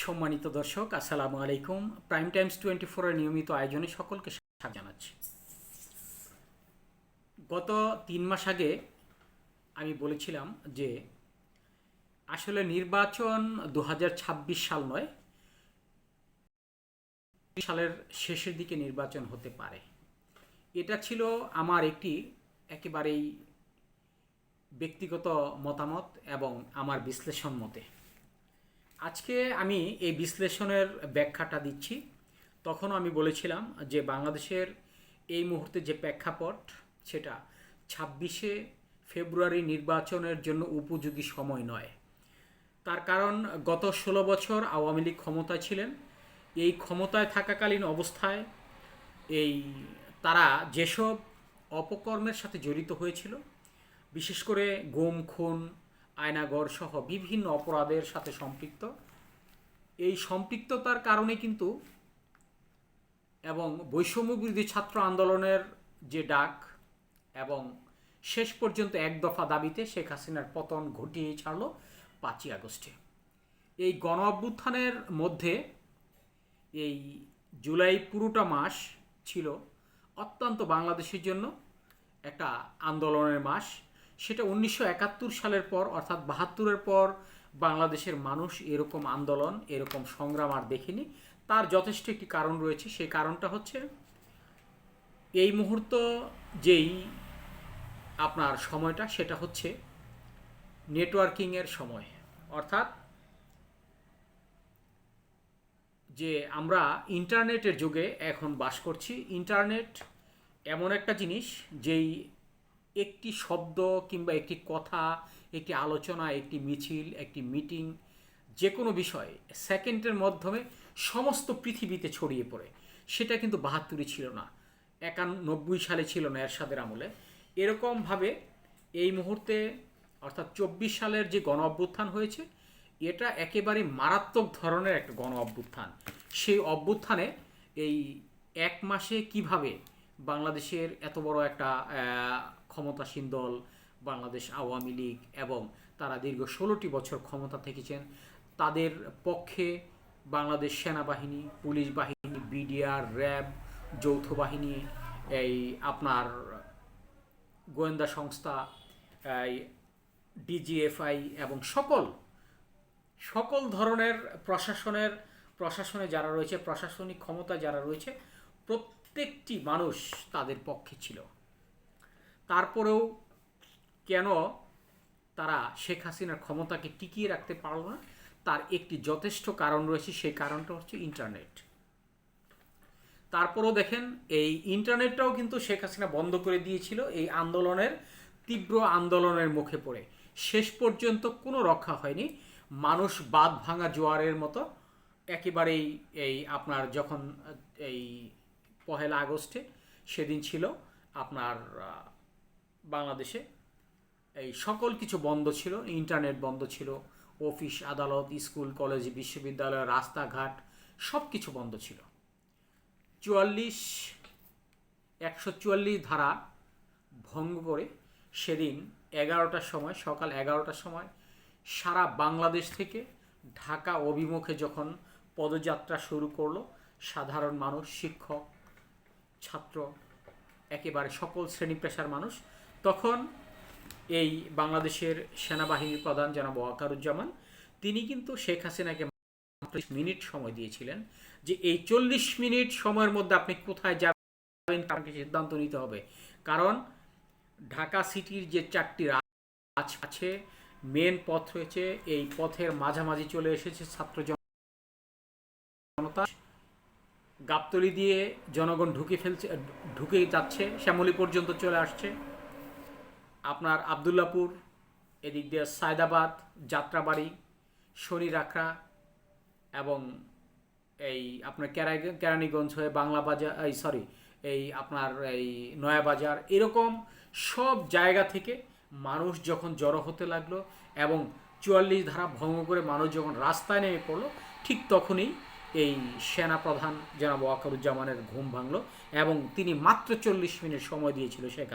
সম্মানিত দর্শক, আসসালামু আলাইকুম। প্রাইম টাইমস টোয়েন্টি ফোরের নিয়মিত আয়োজনে সকলকে স্বাগত জানাচ্ছি। গত তিন মাস আগে আমি বলেছিলাম যে, আসলে নির্বাচন দু হাজার ছাব্বিশ সাল নয়, সালের শেষের দিকে নির্বাচন হতে পারে। এটা ছিল আমার একটি একেবারেই ব্যক্তিগত মতামত এবং আমার বিশ্লেষণ মতে। আজকে আমি এই বিশ্লেষণের ব্যাখ্যাটা দিচ্ছি। তখনও আমি বলেছিলাম যে বাংলাদেশের এই মুহূর্তে যে প্রেক্ষাপট, সেটা ছাব্বিশে ফেব্রুয়ারি নির্বাচনের জন্য উপযোগী সময় নয়। তার কারণ, গত ষোলো বছর আওয়ামী লীগ ক্ষমতায় ছিলেন। এই ক্ষমতায় থাকাকালীন অবস্থায় এই তারা যেসব অপকর্মের সাথে জড়িত হয়েছিল, বিশেষ করে গুম, খুন আয়নাগর সহ বিভিন্ন অপরাধের সাথে সম্পৃক্ত। এই সম্পৃক্ততার কারণে কিন্তু এবং বৈষম্য বিরোধী ছাত্র আন্দোলনের যে ডাক এবং শেষ পর্যন্ত এক দফা দাবিতে শেখ হাসিনার পতন ঘটিয়ে ছাড়ল পাঁচই আগস্টে। এই গণ অভ্যুত্থানের মধ্যে এই জুলাই পুরোটা মাস ছিল অত্যন্ত বাংলাদেশের জন্য একটা আন্দোলনের মাস। সেটা উনিশশো একাত্তর সালের পর, অর্থাৎ বাহাত্তরের পর, বাংলাদেশের মানুষ এরকম আন্দোলন, এরকম সংগ্রাম আর দেখেনি। তার যথেষ্ট একটি কারণ রয়েছে। সেই কারণটা হচ্ছে, এই মুহূর্ত যেই আপনার সময়টা, সেটা হচ্ছে নেটওয়ার্কিংয়ের সময়। অর্থাৎ যে আমরা ইন্টারনেটের যুগে এখন বাস করছি, ইন্টারনেট এমন একটা জিনিস যেই একটি শব্দ কিংবা একটি কথা, একটি আলোচনা, একটি মিছিল, একটি মিটিং, যে কোনো বিষয় সেকেন্ডের মাধ্যমে সমস্ত পৃথিবীতে ছড়িয়ে পড়ে। সেটা কিন্তু বাহাত্তরই ছিল না। একানব্বই সালে ছিল না এরশাদের আমলে। এরকমভাবে এই মুহূর্তে অর্থাৎ চব্বিশ সালের যে গণ অভ্যুত্থান হয়েছে, এটা একেবারে মারাত্মক ধরনের একটা গণ অভ্যুত্থান। সেই অভ্যুত্থানে এই এক মাসে কীভাবে বাংলাদেশের এত বড় একটা ক্ষমতাসীন দল, বাংলাদেশ আওয়ামী লীগ এবং তারা দীর্ঘ ষোলোটি বছর ক্ষমতা থেকেছেন। তাদের পক্ষে বাংলাদেশ সেনাবাহিনী, পুলিশ বাহিনী, বিডিআর, র্যাব, যৌথ বাহিনী, এই আপনার গোয়েন্দা সংস্থা ডিজিএফআই এবং সকল সকল ধরনের প্রশাসনের, প্রশাসনে যারা রয়েছে, প্রশাসনিক ক্ষমতা যারা রয়েছে, প্রত্যেকটি মানুষ তাদের পক্ষে ছিল। তারপরেও কেন তারা শেখ হাসিনার ক্ষমতাকে টিকিয়ে রাখতে পারল না? তার একটি যথেষ্ট কারণ রয়েছে, সেই কারণটা হচ্ছে ইন্টারনেট। তারপরও দেখেন, এই ইন্টারনেটটাও কিন্তু শেখ হাসিনা বন্ধ করে দিয়েছিল, এই আন্দোলনের, তীব্র আন্দোলনের মুখে পড়ে। শেষ পর্যন্ত কোনো রক্ষা হয়নি। মানুষ বাদ ভাঙা জোয়ারের মতো, একেবারেই এই আপনার যখন এই পহেলা আগস্টে, সেদিন ছিল আপনার বাংলাদেশে এই সকল কিছু বন্ধ ছিল, ইন্টারনেট বন্ধ ছিল, অফিস, আদালত, স্কুল, কলেজ, বিশ্ববিদ্যালয়, রাস্তাঘাট সব কিছু বন্ধ ছিল। চুয়াল্লিশ, একশো চুয়াল্লিশ ধারা ভঙ্গ করে সেদিন এগারোটার সময়, সকাল এগারোটার সময় সারা বাংলাদেশ থেকে ঢাকা অভিমুখে যখন পদযাত্রা শুরু করল, সাধারণ মানুষ, শিক্ষক, ছাত্র, একেবারে সকল শ্রেণি পেশার মানুষ তখন এই বাংলাদেশের সেনাবাহিনীর প্রধান জনাব ওয়াকারুজ্জামান, তিনি কিন্তু শেখ হাসিনাকে মিনিট সময় দিয়েছিলেন যে এই চল্লিশ মিনিট সময়ের মধ্যে আপনি কোথায় যাবেন তাকে সিদ্ধান্ত নিতে হবে। কারণ ঢাকা সিটির যে চারটি রাজ আছে মেন পথ রয়েছে, এই পথের মাঝামাঝি চলে এসেছে ছাত্র জনতা। গাবতলি দিয়ে জনগণ ঢুকে ফেলছে ঢুকে যাচ্ছে, শ্যামলী পর্যন্ত চলে আসছে। আপনার আবদুল্লাপুর, এদিক দিয়ে সায়দাবাদ, যাত্রাবাড়ি শনি রাখড়া এবং এই আপনার কেরাই কেরানীগঞ্জ হয়ে বাংলা বাজার, এই সরি এই আপনার এই নয়াবাজার এরকম সব জায়গা থেকে মানুষ যখন জড়ো হতে লাগল এবং চুয়াল্লিশ ধারা ভঙ্গ করে মানুষ যখন রাস্তায় নেমে পড়ল, ঠিক তখনই এই সেনাপ্রধান জনাব ওয়াকারুজ্জামানের ঘুম ভাঙলো এবং তিনি মাত্র চল্লিশ মিনিট সময় দিয়েছিল শেখ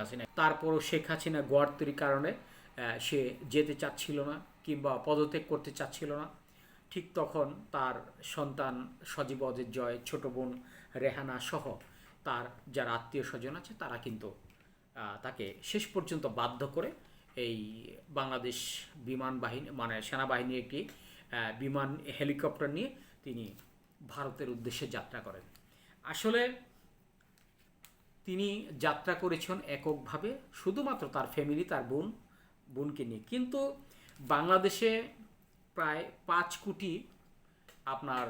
হাসিনা। তারপরও শেখ হাসিনা গোয়ার্তরির কারণে সে যেতে চাচ্ছিল না কিংবা পদত্যাগ করতে চাচ্ছিল না। ঠিক তখন তার সন্তান সজীব অজিত জয়, ছোট বোন রেহানা সহ তার যারা আত্মীয় স্বজন আছে, তারা কিন্তু তাকে শেষ পর্যন্ত বাধ্য করে এই বাংলাদেশ বিমান বাহিনী মানে সেনাবাহিনীর একটি বিমান হেলিকপ্টার নিয়ে তিনি ভারতের উদ্দেশ্যে যাত্রা করেন। আসলে তিনি যাত্রা করেছেন এককভাবে, শুধুমাত্র তার ফ্যামিলি তার বোন, বোনকে নিয়ে। কিন্তু বাংলাদেশে প্রায় পাঁচ কোটি আপনার,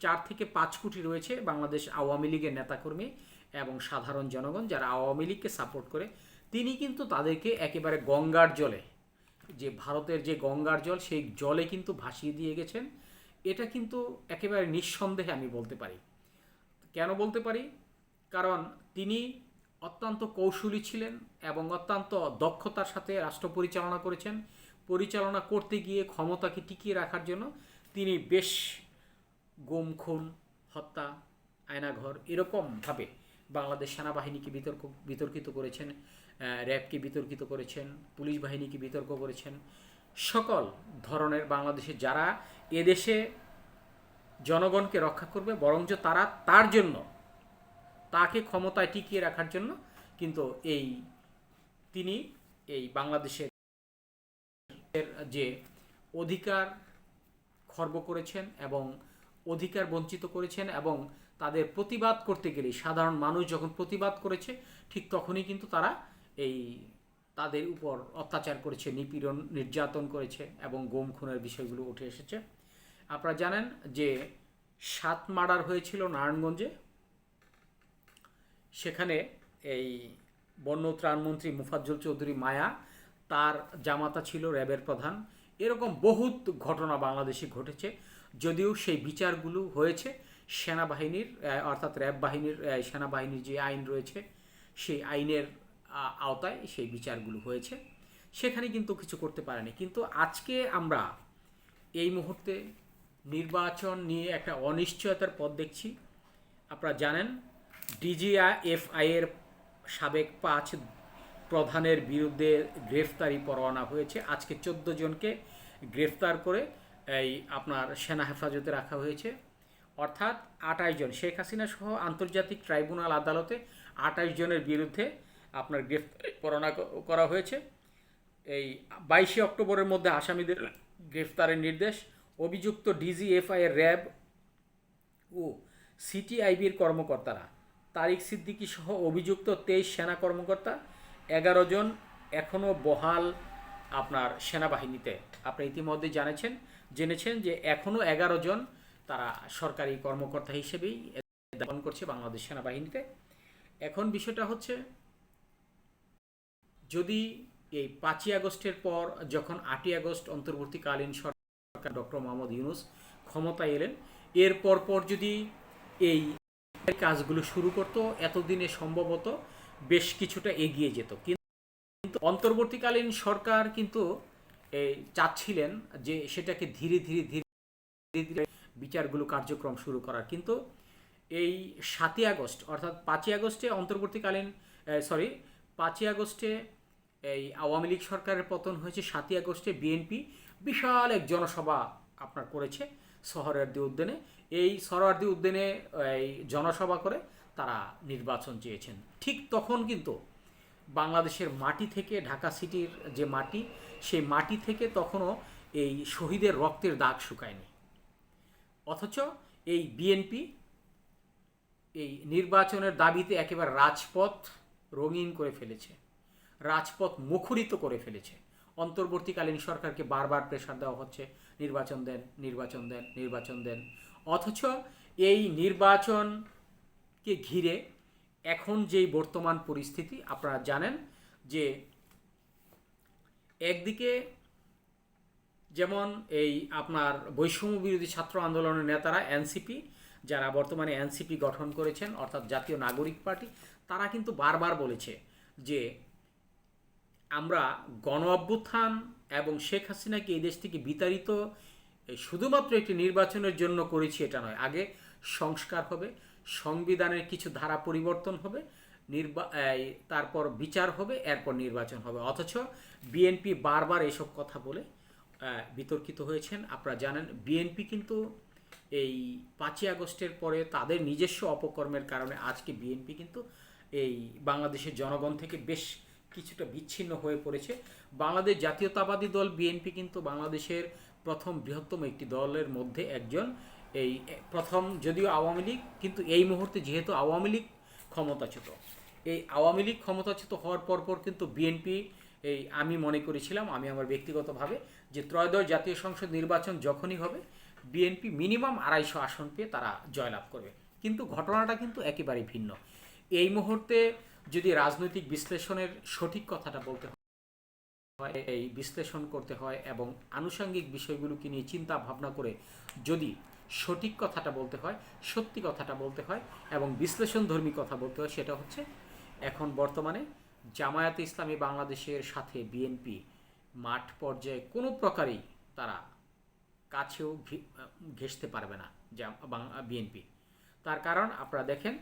চার থেকে পাঁচ কোটি রয়েছে বাংলাদেশ আওয়ামী লীগের নেতাকর্মী এবং সাধারণ জনগণ যারা আওয়ামী লীগকে সাপোর্ট করে। তিনি কিন্তু তাদেরকে একেবারে গঙ্গার জলে, যে ভারতের যে গঙ্গার জল, সেই জলে কিন্তু ভাসিয়ে দিয়ে গেছেন। এটা কিন্তু একেবারে নিঃসন্দেহে আমি বলতে পারি। কেন বলতে পারি? কারণ তিনি অত্যন্ত কৌশলী ছিলেন এবং অত্যন্ত দক্ষতার সাথে রাষ্ট্র পরিচালনা করেছেন। পরিচালনা করতে গিয়ে ক্ষমতাকে টিকিয়ে রাখার জন্য তিনি বেশ গুম খুন হত্যা, আয়নাঘর এরকমভাবে বাংলাদেশ সেনাবাহিনীকে বিতর্ক, বিতর্কিত করেছেন র্যাবকে বিতর্কিত করেছেন, পুলিশ বাহিনীকে বিতর্ক করেছেন। সকল ধরনের বাংলাদেশে যারা এদেশে জনগণকে রক্ষা করবে, বরঞ্চ তারা তার জন্য তাকে ক্ষমতায় টিকিয়ে রাখার জন্য কিন্তু এই তিনি এই বাংলাদেশের যে অধিকার খর্ব করেছেন এবং অধিকার বঞ্চিত করেছেন এবং তাদের প্রতিবাদ করতে গেলে সাধারণ মানুষ যখন প্রতিবাদ করেছে, ঠিক তখনই কিন্তু তারা এই তাদের উপর অত্যাচার করেছে, নিপীড়ন, নির্যাতন করেছে এবং গোম খুনের বিষয়গুলো উঠে এসেছে। আপনারা জানেন যে সাত মার্ডার হয়েছিল নারায়ণগঞ্জে সেখানে এই বন্য ত্রাণমন্ত্রী মুফাজ্জল চৌধুরী মায়া, তার জামাতা ছিল র্যাবের প্রধান। এরকম বহুত ঘটনা বাংলাদেশে ঘটেছে, যদিও সেই বিচারগুলো হয়েছে। সেনাবাহিনীর অর্থাৎ র্যাব বাহিনীর সেনাবাহিনীর যে আইন রয়েছে, সেই আইনের আওতায় সেই বিচারগুলো হয়েছে। সেখানে কিন্তু কিছু করতে পারেনি। কিন্তু আজকে আমরা এই মুহূর্তে নির্বাচন নিয়ে একটা অনিশ্চয়তার পথ দেখছি। আপনারা জানেন ডিজিআইএফআই এর সাবেক পাঁচ প্রধানের বিরুদ্ধে গ্রেফতারি পরোয়ানা হয়েছে। আজকে চোদ্দ জনকে গ্রেফতার করে এই আপনার সেনা হেফাজতে রাখা হয়েছে। অর্থাৎ আঠাশ জন, শেখ হাসিনা সহ আন্তর্জাতিক ট্রাইব্যুনাল আদালতে আঠাশ জনের বিরুদ্ধে আপনার গ্রেফতারি পরোয়ানা করা হয়েছে। এই বাইশে অক্টোবরের মধ্যে আসামিদের গ্রেফতারের নির্দেশ। অভিযুক্ত ডিজিএফআই র্যাব ও সিটিআইবির কর্মকর্তারা তারিক সিদ্দিকী সহ অভিযুক্ত তেইশ সেনা কর্মকর্তা, এগারো জন এখনও বহাল আপনার সেনাবাহিনীতে। আপনি ইতিমধ্যে জানেছেন, জেনেছেন যে এখনও এগারো জন তারা সরকারি কর্মকর্তা হিসেবেই দাপন করছে বাংলাদেশ সেনাবাহিনীতে। এখন বিষয়টা হচ্ছে, যদি এই পাঁচই আগস্টের পর যখন আটই আগস্ট অন্তর্বর্তীকালীন সরকার ডক্টর মোহাম্মদ ইউনুস ক্ষমতায় এলেন এর পর পর যদি এই কাজগুলো শুরু করতো, এতদিনে সম্ভবত বেশ কিছুটা এগিয়ে যেত। কিন্তু অন্তর্বর্তীকালীন সরকার কিন্তু চাচ্ছিলেন যে সেটাকে ধীরে ধীরে ধীরে ধীরে বিচারগুলো কার্যক্রম শুরু করার। কিন্তু এই সাতই আগস্ট, অর্থাৎ পাঁচই আগস্টে অন্তর্বর্তীকালীন সরি পাঁচই আগস্টে এই আওয়ামী লীগ সরকারের পতন হয়েছে, সাতই আগস্টে বিএনপি বিশাল এক জনসভা আপনার করেছে সোহরার্দি উদ্যানে এই সোহরার্দি উদ্যানে, এই জনসভা করে তারা নির্বাচন চেয়েছেন। ঠিক তখন কিন্তু বাংলাদেশের মাটি থেকে, ঢাকা সিটির যে মাটি, সেই মাটি থেকে তখনও এই শহীদের রক্তের দাগ শুকায়নি। অথচ এই বিএনপি এই নির্বাচনের দাবিতে একেবারে রাজপথ রঙিন করে ফেলেছে, রাজপথ মুখরিত করে ফেলেছে। অন্তর্বর্তীকালীন সরকারকে বারবার প্রেশার দেওয়া হচ্ছে, নির্বাচন দেন নির্বাচন দেন নির্বাচন দেন। অথচ এই নির্বাচনকে ঘিরে এখন যেই বর্তমান পরিস্থিতি, আপনারা জানেন যে একদিকে যেমন এই আপনার বৈষম্য বিরোধী ছাত্র আন্দোলনের নেতারা এনসিপি, যারা বর্তমানে এনসিপি গঠন করেছেন, অর্থাৎ জাতীয় নাগরিক পার্টি, তারা কিন্তু বারবার বলেছে যে আমরা গণ অভ্যুত্থান এবং শেখ হাসিনাকে এই দেশ থেকে বিতাড়িত এই শুধুমাত্র একটি নির্বাচনের জন্য করেছি এটা নয়। আগে সংস্কার হবে, সংবিধানের কিছু ধারা পরিবর্তন হবে, নির্বা তারপর বিচার হবে, এরপর নির্বাচন হবে। অথচ বিএনপি বারবার এসব কথা বলে বিতর্কিত হয়েছেন। আপনারা জানেন বিএনপি কিন্তু এই পাঁচই আগস্টের পরে তাদের নিজস্ব অপকর্মের কারণে আজকে বিএনপি কিন্তু এই বাংলাদেশের জনগণ থেকে বেশ কিছুটা বিচ্ছিন্ন হয়ে পড়েছে। বাংলাদেশ জাতীয়তাবাদী দল বিএনপি কিন্তু বাংলাদেশের প্রথম বৃহত্তম একটি দলের মধ্যে একজন। এই প্রথম যদিও আওয়ামী লীগ, কিন্তু এই মুহূর্তে যেহেতু আওয়ামী লীগ ক্ষমতাচ্যুত। এই আওয়ামী লীগ ক্ষমতাচ্যুত হওয়ার পর পর কিন্তু বিএনপি, এই আমি মনে করেছিলাম, আমি আমার ব্যক্তিগতভাবে, যে ত্রয়োদশ জাতীয় সংসদ নির্বাচন যখনই হবে, বিএনপি মিনিমাম আড়াইশো আসন পেয়ে তারা জয়লাভ করবে। কিন্তু ঘটনাটা কিন্তু একেবারেই ভিন্ন। এই মুহূর্তে যদি রাজনৈতিক বিশ্লেষণের সঠিক কথাটা বলতে এই বিশ্লেষণ করতে হয় এবং আনুষঙ্গিক বিষয়গুলোকে নিয়ে চিন্তা ভাবনা করে যদি সঠিক কথাটা বলতে হয়, সত্যি কথাটা বলতে হয় এবং বিশ্লেষণধর্মী কথা বলতে হয়, সেটা হচ্ছে এখন বর্তমানে জামায়াতে ইসলামী বাংলাদেশের সাথে বিএনপি মাঠ পর্যায়ে কোনো প্রকারেই তারা কাছেও ঘে- ঘেঁষতে পারবে না বিএনপি তার কারণ আপনারা দেখেন,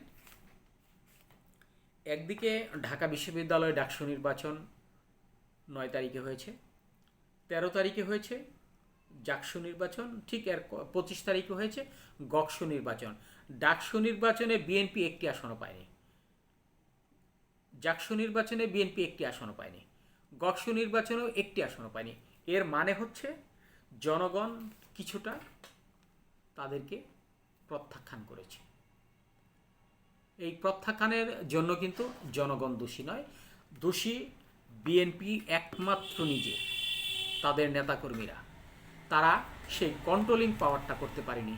একদিকে ঢাকা বিশ্ববিদ্যালয়ে ডাকসু নির্বাচন নয় তারিখে হয়েছে। তেরো তারিখে হয়েছে, জাকসু নির্বাচন, ঠিক এর পঁচিশ তারিখে হয়েছে, গকসু নির্বাচন। ডাকসু নির্বাচনে বিএনপি একটি আসনও পায়নি। জাকসু নির্বাচনে বিএনপি একটি আসনও পায়নি। গকসু নির্বাচনেও একটি আসনও পায়নি। এর মানে হচ্ছে জনগণ কিছুটা তাদেরকে প্রত্যাখ্যান করেছে। এই প্রত্যাখ্যানের জন্য কিন্তু জনগণ দোষী নয়। দোষী বিএনপি একমাত্র নিজে, তাদের নেতাকর্মীরা। তারা সেই কন্ট্রোলিং পাওয়ারটা করতে পারেনি।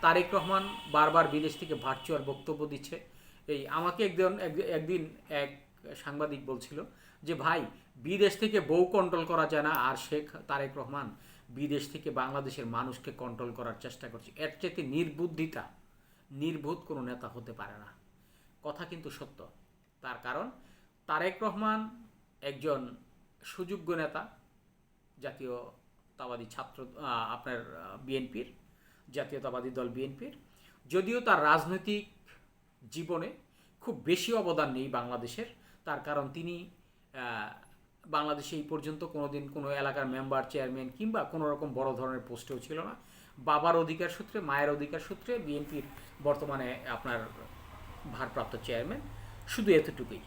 তারেক রহমান বারবার বিদেশ থেকে ভার্চুয়াল বক্তব্য দিচ্ছে। এই আমাকে একদিন এক- একদিন এক সাংবাদিক বলছিল যে, ভাই, বিদেশ থেকে বউ কন্ট্রোল করা যায় না, আর শেখ তারেক রহমান বিদেশ থেকে বাংলাদেশের মানুষকে কন্ট্রোল করার চেষ্টা করছে। এর চেয়ে নির্বুদ্ধিতা, নির্বোধ কোনো নেতা হতে পারে না। কথা কিন্তু সত্য। তার কারণ, তারেক রহমান একজন সুযোগ্য নেতা জাতীয়তাবাদী ছাত্র আপনার বিএনপির জাতীয়তাবাদী দল বিএনপির। যদিও তার রাজনৈতিক জীবনে খুব বেশি অবদান নেই বাংলাদেশের। তার কারণ তিনি বাংলাদেশে এই পর্যন্ত কোনোদিন কোনো এলাকার মেম্বার, চেয়ারম্যান কিংবা কোনো রকম বড় ধরনের পোস্টেও ছিল না। বাবার অধিকার সূত্রে, মায়ের অধিকার সূত্রে বিএনপির বর্তমানে আপনার ভারপ্রাপ্ত চেয়ারম্যান। শুধু এতটুকুই।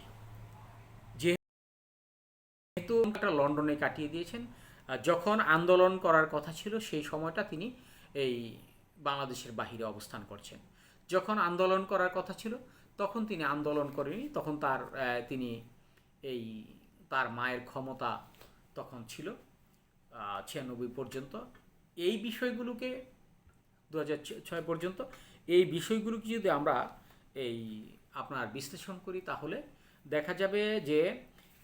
একটা লন্ডনে কাটিয়ে দিয়েছেন। যখন আন্দোলন করার কথা ছিল, সেই সময়টা তিনি এই বাংলাদেশের বাহিরে অবস্থান করছেন। যখন আন্দোলন করার কথা ছিল, তখন তিনি আন্দোলন করেনি তখন তার তিনি এই তার মায়ের ক্ষমতা তখন ছিল ছিয়ানব্বই পর্যন্ত। এই বিষয়গুলোকে দু ছয় পর্যন্ত, এই বিষয়গুলোকে যদি আমরা এই আপনার বিশ্লেষণ করি, তাহলে দেখা যাবে যে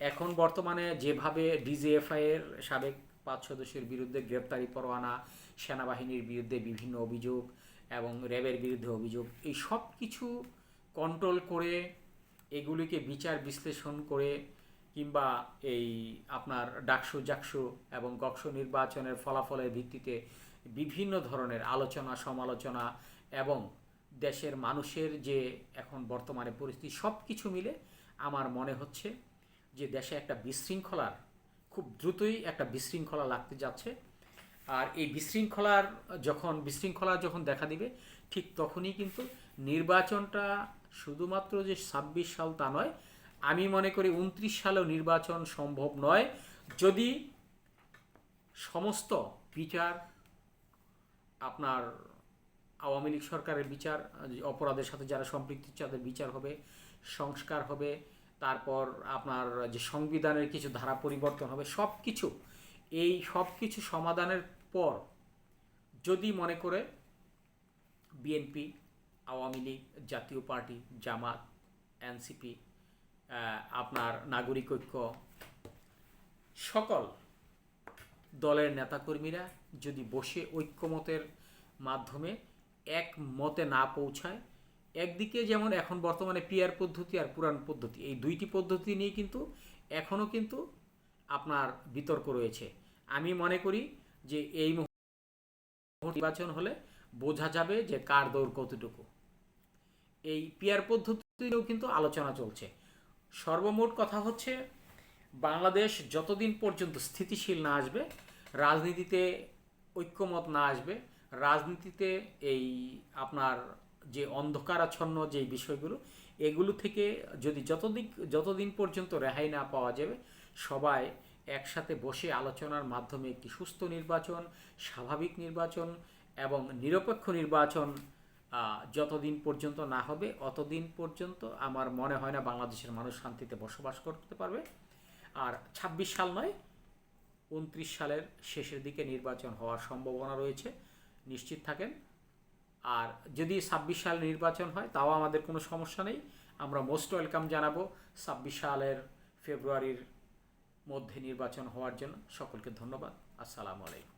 এখন বর্তমানে যেভাবে ডিজিএফআই এর সাবেক পাঁচ সদস্যের বিরুদ্ধে গ্রেপ্তারি পরোয়ানা, সেনাবাহিনীর বিরুদ্ধে বিভিন্ন অভিযোগ এবং র্যাবের বিরুদ্ধে অভিযোগ, এই সব কিছু কন্ট্রোল করে এগুলিকে বিচার বিশ্লেষণ করে কিংবা এই আপনার ডাকসু জাকসু এবং গকসু নির্বাচনের ফলাফলের ভিত্তিতে বিভিন্ন ধরনের আলোচনা, সমালোচনা এবং দেশের মানুষের যে এখন বর্তমানে পরিস্থিতি সব কিছু মিলে আমার মনে হচ্ছে যে দেশে একটা বিশৃঙ্খলার, খুব দ্রুতই একটা বিশৃঙ্খলা লাগতে যাচ্ছে। আর এই বিশৃঙ্খলার যখন, বিশৃঙ্খলা যখন দেখা দিবে, ঠিক তখনই কিন্তু নির্বাচনটা শুধুমাত্র যে ছাব্বিশ সাল তা নয়, আমি মনে করি উনত্রিশ সালেও নির্বাচন সম্ভব নয়। যদি সমস্ত বিচার আপনার আওয়ামী লীগ সরকারের বিচার, অপরাধের সাথে যারা সম্পৃক্ত তাদের বিচার হবে, সংস্কার হবে তারপর আপনার যে সংবিধানের কিছু ধারা পরিবর্তন হবে সব কিছু এই সব কিছু সমাধানের পর যদি মনে করে বিএনপি আওয়ামী লীগ, জাতীয় পার্টি, জামাত এনসিপি আপনার নাগরিক ঐক্য, সকল দলের নেতাকর্মীরা যদি বসে ঐক্যমতের মাধ্যমে এক মতে না পৌঁছায় একদিকে যেমন এখন বর্তমানে পিয়ার পদ্ধতি আর পুরাণ পদ্ধতি, এই দুইটি পদ্ধতি নিয়ে কিন্তু এখনও কিন্তু আপনার বিতর্ক রয়েছে। আমি মনে করি যে এই নির্বাচন হলে বোঝা যাবে যে কার দৌড় কতটুকু। এই পিয়ার পদ্ধতিতেও কিন্তু আলোচনা চলছে। সর্বমোট কথা হচ্ছে, বাংলাদেশ যতদিন পর্যন্ত স্থিতিশীল না আসবে, রাজনীতিতে ঐক্যমত না আসবে, রাজনীতিতে এই আপনার যে অন্ধকারাচ্ছন্ন যে বিষয়গুলো, এগুলো থেকে যদি যতদিন যতদিন পর্যন্ত রেহাই না পাওয়া যাবে, সবাই একসাথে বসে আলোচনার মাধ্যমে একটি সুস্থ নির্বাচন, স্বাভাবিক নির্বাচন এবং নিরপেক্ষ নির্বাচন যতদিন পর্যন্ত না হবে, অতদিন পর্যন্ত আমার মনে হয় না বাংলাদেশের মানুষ শান্তিতে বসবাস করতে পারবে। আর ছাব্বিশ সাল নয়, উনত্রিশ সালের শেষের দিকে নির্বাচন হওয়ার সম্ভাবনা রয়েছে। নিশ্চিত থাকেন। আর যদি ছাব্বিশ সাল নির্বাচন হয়, তাও আমাদের কোনো সমস্যা নেই। আমরা মোস্ট ওয়েলকাম জানাব ছাব্বিশ সালের ফেব্রুয়ারির মধ্যে নির্বাচন হওয়ার জন্য। সকলকে ধন্যবাদ। আসসালামু আলাইকুম।